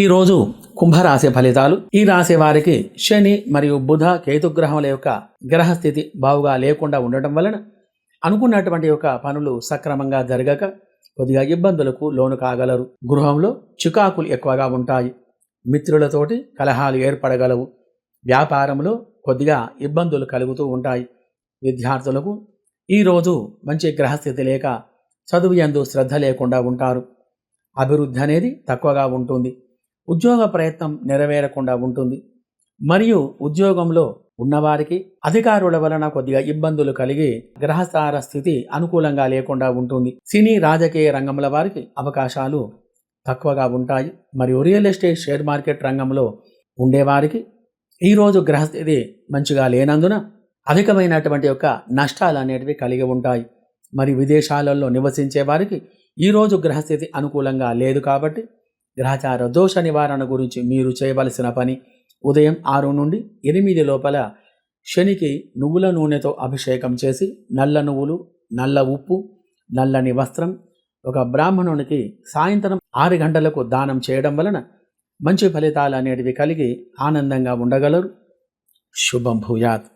ఈరోజు కుంభరాశి ఫలితాలు. ఈ రాశి వారికి శని మరియు బుధ కేతుగ్రహముల యొక్క గ్రహస్థితి బావుగా లేకుండా ఉండటం వలన అనుకున్నటువంటి యొక్క పనులు సక్రమంగా జరగక కొద్దిగా ఇబ్బందులకు లోను కాగలరు. గృహంలో చికాకులు ఎక్కువగా ఉంటాయి. మిత్రులతోటి కలహాలు ఏర్పడగలవు. వ్యాపారంలో కొద్దిగా ఇబ్బందులు కలుగుతూ ఉంటాయి. విద్యార్థులకు ఈరోజు మంచి గ్రహస్థితి లేక చదువు ఎందు శ్రద్ధ లేకుండా ఉంటారు. అభివృద్ధి అనేది తక్కువగా ఉంటుంది. ఉద్యోగ ప్రయత్నం నెరవేరకుండా ఉంటుంది. మరియు ఉద్యోగంలో ఉన్నవారికి అధికారుల వలన కొద్దిగా ఇబ్బందులు కలిగి గ్రహస్థార స్థితి అనుకూలంగా లేకుండా ఉంటుంది. సినీ రాజకీయ రంగముల వారికి అవకాశాలు తక్కువగా ఉంటాయి. మరియు రియల్ ఎస్టేట్ షేర్ మార్కెట్ రంగంలో ఉండేవారికి ఈరోజు గ్రహస్థితి మంచిగా లేనందున అధికమైనటువంటి యొక్క నష్టాలు అనేటివి కలిగి ఉంటాయి. మరి విదేశాలలో నివసించే వారికి ఈరోజు గ్రహస్థితి అనుకూలంగా లేదు కాబట్టి గ్రహచార దోష నివారణ గురించి మీరు చేయవలసిన పని ఉదయం ఆరు నుండి ఎనిమిది లోపల శనికి నువ్వుల నూనెతో అభిషేకం చేసి నల్ల నువ్వులు నల్ల ఉప్పు నల్లని వస్త్రం ఒక బ్రాహ్మణునికి సాయంత్రం ఆరు గంటలకు దానం చేయడం వలన మంచి ఫలితాలు అనేటివి కలిగి ఆనందంగా ఉండగలరు. శుభం భూయాత్.